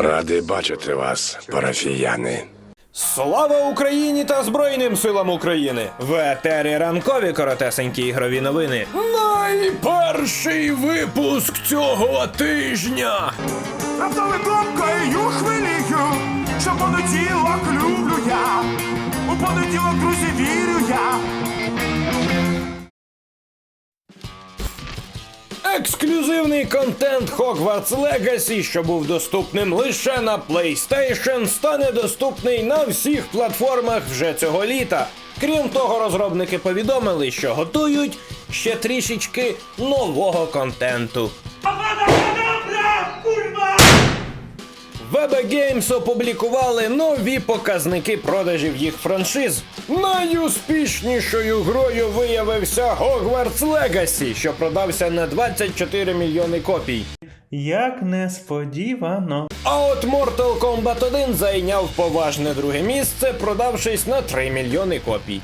Радий бачити вас, парафіяни. Слава Україні та Збройним силам України! В етері ранкові коротесенькі ігрові новини. Найперший випуск цього тижня. Раптовий комкою хвилію, що понеділок люблю я. У понеділок, друзі, вірю я. Ексклюзивний контент Hogwarts Legacy, що був доступним лише на PlayStation, стане доступний на всіх платформах вже цього літа. Крім того, розробники повідомили, що готують ще трішечки нового контенту. VB Games опублікували нові показники продажів їх франшиз. Найуспішнішою грою виявився Hogwarts Legacy, що продався на 24 мільйони копій. Як несподівано. А от Mortal Kombat 1 зайняв поважне друге місце, продавшись на 3 мільйони копій.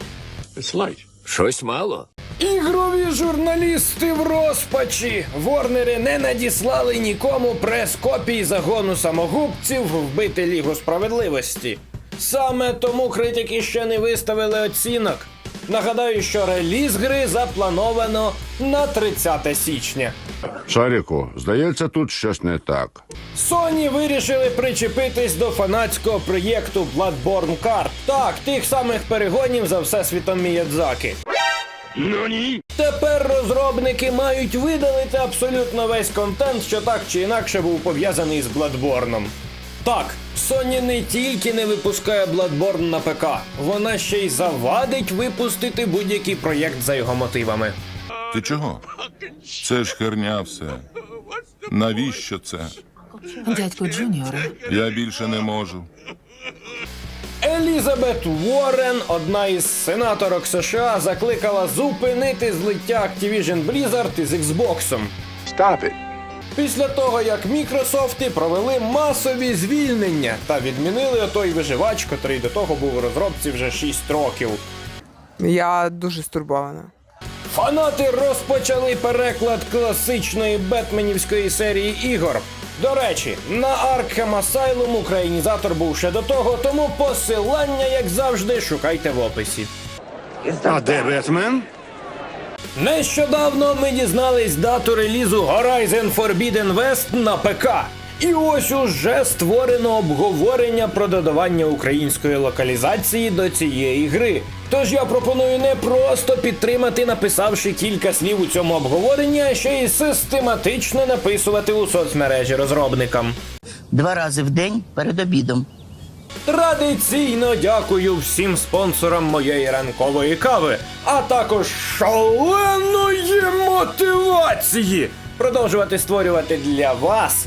Щось мало. Ігрові журналісти в розпачі. Ворнери не надіслали нікому прес-копій загону самогубців вбити Лігу справедливості. Саме тому критики ще не виставили оцінок. Нагадаю, що реліз гри заплановано на 30 січня. Шаріку, здається, тут щось не так. Sony вирішили причепитись до фанатського проєкту Bloodborne Kart. Так, тих самих перегонів за всесвітом Міядзаки. Тепер розробники мають видалити абсолютно весь контент, що так чи інакше був пов'язаний з Bloodborne. Так, Sony не тільки не випускає Bloodborne на ПК, вона ще й завадить випустити будь-який проєкт за його мотивами. Ти чого? Це ж херня все. Навіщо це? Дядько Джуніоре, Я більше не можу. Елізабет Уоррен, одна із сенаторок США, закликала зупинити злиття Activision Blizzard із Xbox. Stop it. Після того, як Мікрософти провели масові звільнення та відмінили той виживач, котрий до того був у розробці вже 6 років. Я дуже стурбована. Фанати розпочали переклад класичної бетменівської серії ігор. До речі, на Arkham Asylum українізатор був ще до того, тому посилання, як завжди, шукайте в описі. А де Бетмен? Нещодавно ми дізнались дату релізу Horizon Forbidden West на ПК. І ось уже створено обговорення про додавання української локалізації до цієї гри. Тож я пропоную не просто підтримати, написавши кілька слів у цьому обговоренні, а ще й систематично написувати у соцмережі розробникам. два рази в день перед обідом. Традиційно дякую всім спонсорам моєї ранкової кави, а також шаленої мотивації продовжувати створювати для вас